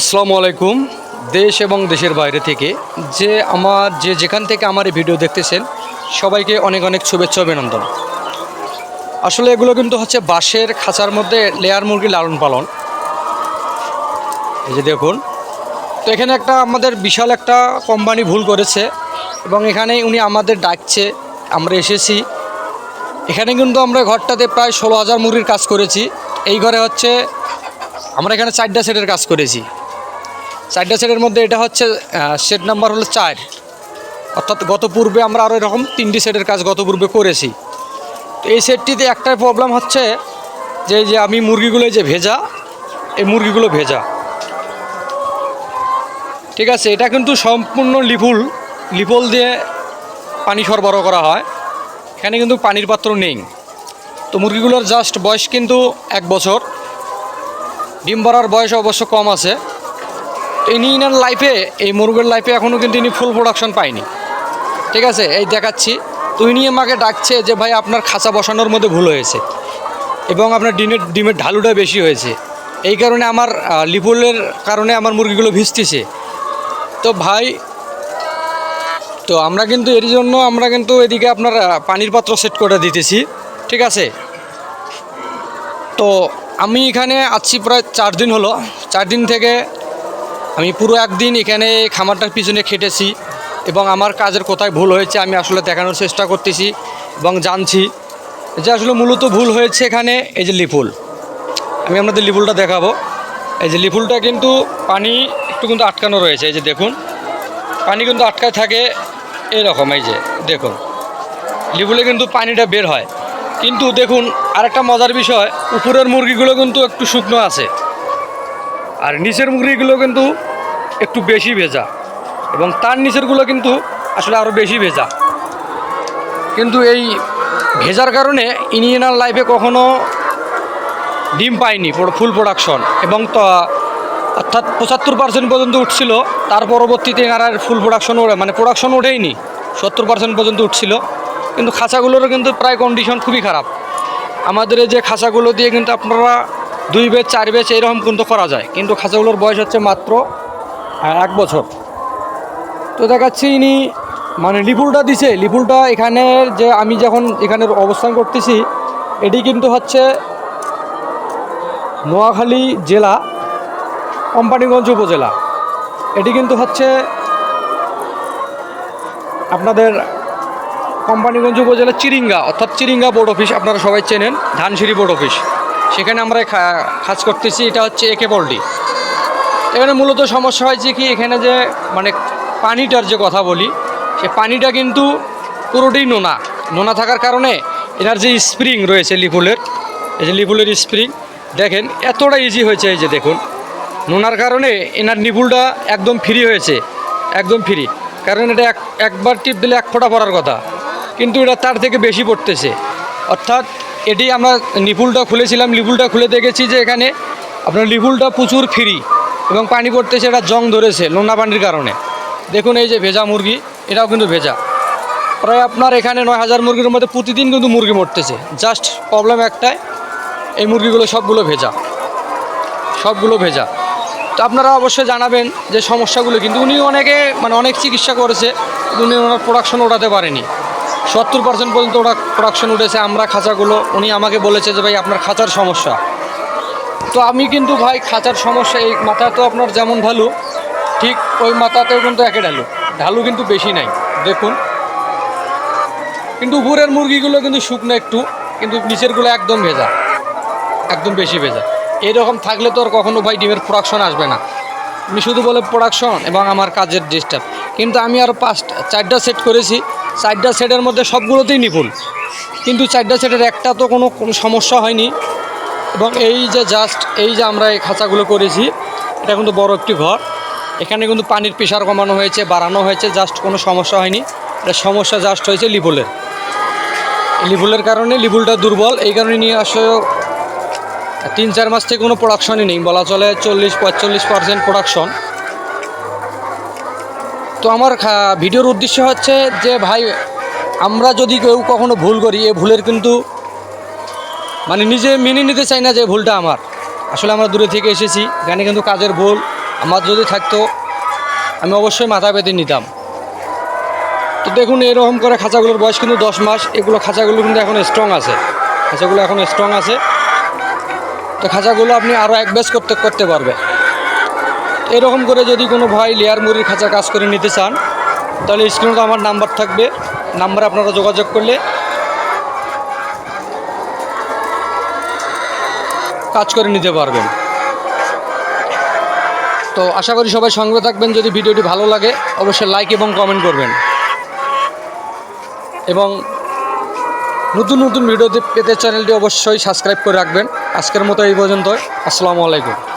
আসসালামু আলাইকুম, দেশ এবং দেশের বাইরে থেকে যে আমার যে যেখান থেকে আমার এই ভিডিও দেখতেছেন, সবাইকে অনেক অনেক শুভেচ্ছা অভিনন্দন। আসলে এগুলো কিন্তু হচ্ছে বাঁশের খাঁচার মধ্যে লেয়ার মুরগি লালন পালন। এই যে দেখুন, তো এখানে একটা আমাদের বিশাল একটা কোম্পানি ভুল করেছে এবং এখানে উনি আমাদের ডাকছে, আমরা এসেছি। এখানে কিন্তু আমরা ঘরটাতে প্রায় ষোলো হাজার মুরগির কাজ করেছি। এই ঘরে হচ্ছে আমরা এখানে চারটা সেটের কাজ করেছি। চারটা সেটের মধ্যে এটা হচ্ছে সেট নাম্বার হলো চার। অর্থাৎ গত পূর্বে আমরা আরও এরকম তিনটি সেটের কাজ গত পূর্বে করেছি। তো এই সেটটিতে একটাই প্রবলেম হচ্ছে যে যে আমি মুরগিগুলো যে ভেজা, এই মুরগিগুলো ভেজা। ঠিক আছে, এটা কিন্তু সম্পূর্ণ লিপুল লিপল দিয়ে পানি সরবরাহ করা হয়। এখানে কিন্তু পানির পাত্র নেই। তো মুরগিগুলোর জাস্ট বয়স কিন্তু এক বছর। ডিম ভরার বয়স অবশ্য কম আছে। ইনি ইনার লাইফে এই মুরগের লাইফে এখনও কিন্তু ইনি ফুল প্রোডাকশন পায়নি। ঠিক আছে? এই দেখাচ্ছি। তো ইনি আমাকে ডাকছে যে, ভাই, আপনার খাঁচা বসানোর মধ্যে ভুল হয়েছে এবং আপনার ডিমের ডিমের ঢালুটা বেশি হয়েছে। এই কারণে আমার লিপুলের কারণে আমার মুরগিগুলো ভিজতেছে। তো ভাই, তো আমরা কিন্তু এর জন্য, আমরা কিন্তু এদিকে আপনার পানির পাত্র সেট করে দিতেছি। ঠিক আছে? তো আমি এখানে আছি প্রায় চার দিন হলো। চার দিন থেকে আমি পুরো একদিন এখানে খামারটার পিছনে খেটেছি এবং আমার কাজের কোথায় ভুল হয়েছে আমি আসলে দেখানোর চেষ্টা করতেছি এবং জানছি যে আসলে মূলত ভুল হয়েছে এখানে এই যে লিফুল। আমি আপনাদের লিফুলটা দেখাবো। এই যে লিফুলটা কিন্তু পানি একটু কিন্তু আটকানো রয়েছে, এই যে দেখুন। পানি কিন্তু আটকায় থাকে এরকম, এই যে দেখুন। লিফুলে কিন্তু পানিটা বের হয়। কিন্তু দেখুন, আরেকটা মজার বিষয়, উপরের মুরগিগুলো কিন্তু একটু শুকনো আছে। আর নিচের মুরগিগুলো কিন্তু একটু বেশি ভেজা। এবং তার নিচেরগুলো কিন্তু আসলে আরও বেশি ভেজা। কিন্তু এই ভেজার কারণে ইনিয়নাল লাইফে কখনো ডিম পায়নি ফুল প্রোডাকশন এবং তো অর্থাৎ পঁচাত্তর পার্সেন্ট পর্যন্ত উঠছিল, তার পরবর্তীতে এনারা ফুল প্রোডাকশন ওঠে মানে প্রোডাকশন ওঠেইনি, সত্তর পার্সেন্ট পর্যন্ত উঠছিল। কিন্তু খাঁচাগুলোরও কিন্তু প্রায় কন্ডিশন খুবই খারাপ। আমাদের এই যে খাঁচাগুলো দিয়ে কিন্তু আপনারা দুই বেচ, চার বেচ এরকম কিন্তু করা যায়। কিন্তু খাঁচাগুলোর বয়স হচ্ছে মাত্র এক বছর। তো দেখাচ্ছি ইনি মানে লিপুলটা দিছে। লিপুলটা এখানের যে আমি যখন এখানের অবস্থান করতেছি, এটি কিন্তু হচ্ছে নোয়াখালী জেলা, কোম্পানিগঞ্জ উপজেলা। এটি কিন্তু হচ্ছে আপনাদের কোম্পানিগঞ্জ উপজেলা চিরিঙ্গা, অর্থাৎ চিরিঙ্গা বোর্ড অফিস, আপনারা সবাই চেনেন, ধানসিঁড়ি বোর্ড অফিস। সেখানে আমরা কাজ করতেছি, এটা হচ্ছে একে পোল্ট্রি এখানে মূলত সমস্যা হয়েছে কি, এখানে যে মানে পানিটার যে কথা বলি, সে পানিটা কিন্তু পুরোটাই নোনা। নোনা থাকার কারণে এনার যে স্প্রিং রয়েছে লিপুলের এই যে লিপুলের স্প্রিং, দেখেন এতটা ইজি হয়েছে এই যে দেখুন। নোনার কারণে এনার নিপুলটা একদম ফ্রি হয়েছে, একদম ফ্রি কারণ এটা এক, একবার টিপ দিলে এক ফোঁটা পড়ার কথা। কিন্তু এটা তার থেকে বেশি পড়তেছে। অর্থাৎ এটি আমরা নিপুলটা খুলেছিলাম। লিপুলটা খুলে দেখেছি যে এখানে আপনার লিপুলটা প্রচুর ফ্রি এবং পানি পড়তেছে, এটা জং ধরেছে নোনা পানির কারণে। দেখুন এই যে ভেজা মুরগি, এটাও কিন্তু ভেজা। প্রায় আপনার এখানে নয় হাজার মুরগির মধ্যে প্রতিদিন কিন্তু মুরগি মরতেছে। জাস্ট প্রবলেম একটাই, এই মুরগিগুলো সবগুলো ভেজা। সবগুলো ভেজা। তো আপনারা অবশ্যই জানাবেন যে সমস্যাগুলো, কিন্তু উনি অনেকে মানে অনেক চিকিৎসা করেছে, কিন্তু উনি ওনার প্রোডাকশন ওঠাতে পারেনি। সত্তর পার্সেন্ট পর্যন্ত ওরা প্রোডাকশন উঠেছে, আমরা খাঁচাগুলো, উনি আমাকে বলেছে যে, ভাই, আপনার খাঁচার সমস্যা। তো আমি কিন্তু, ভাই, খাঁচার সমস্যা, এই মাথা তো আপনার যেমন ঢালু, ঠিক ওই মাথাতেও কিন্তু একে ঢালু। ঢালু কিন্তু বেশি নাই, দেখুন। কিন্তু উপরের মুরগিগুলো কিন্তু শুকনো একটু, কিন্তু নিচেরগুলো একদম ভেজা, একদম বেশি ভেজা। এরকম থাকলে তো আর কখনো, ভাই, ডিমের প্রোডাকশন আসবে না। আমি শুধু বলে প্রোডাকশন এবং আমার কাজের ডিস্টার্ব কিন্তু আমি আরও পাঁচটা, চারটা সেট করেছি। চারটা সেটের মধ্যে সবগুলোতেই নিপুণ। কিন্তু চারটা সেটের একটা তো কোনো কোনো সমস্যা হয়নি। এবং এই যে জাস্ট এই যে আমরা এই খাঁচাগুলো করেছি, এটা কিন্তু বড় একটি ঘর। এখানে কিন্তু পানির প্রেশার কমানো হয়েছে, বাড়ানো হয়েছে জাস্ট কোনো সমস্যা হয়নি। এটা সমস্যা জাস্ট হয়েছে লিপুলের। লিপুলের কারণে লিপুলটা দুর্বল। এই কারণে নিয়ে আসলে তিন চার মাস থেকে কোনো প্রোডাকশনই নেই। বলা চলে চল্লিশ, পঁয়তাল্লিশ পার্সেন্ট প্রোডাকশন তো আমার ভিডিওর উদ্দেশ্য হচ্ছে যে ভাই, আমরা যদি কেউ কখনো ভুল করি, এ ভুলের কিন্তু মানে নিজে মেনে নিতে চাই না যে ভুলটা আমার। আসলে আমরা দূরে থেকে এসেছি, এখানে কিন্তু কাজের ভুল, আমার যদি থাকতো, আমি অবশ্যই মাথা পেতে নিতাম। তো দেখুন, এরকম করে খাঁচাগুলোর বয়স কিন্তু দশ মাস, এগুলো খাঁচাগুলো কিন্তু এখন স্ট্রং আছে। খাঁচাগুলো এখন স্ট্রং আছে। তো খাঁচাগুলো আপনি আরও এক ব্যাস করতে করতে পারবে এরকম করে যদি কোনো ভাই লেয়ার মুড়ির খাঁচা কাজ করে নিতে চান, তাহলে স্ক্রিনে তো আমার নাম্বার থাকবে। নাম্বারে আপনারা যোগাযোগ করলে কাজ করে নিতে পারবেন। তো আশা করি সবাই সঙ্গে থাকবেন। যদি ভিডিওটি ভালো লাগে, অবশ্যই লাইক এবং কমেন্ট করবেন। এবং নতুন নতুন ভিডিও পেতে চ্যানেলটি অবশ্যই সাবস্ক্রাইব করে রাখবেন। আজকের মতো এই পর্যন্ত আসসালামু আলাইকুম।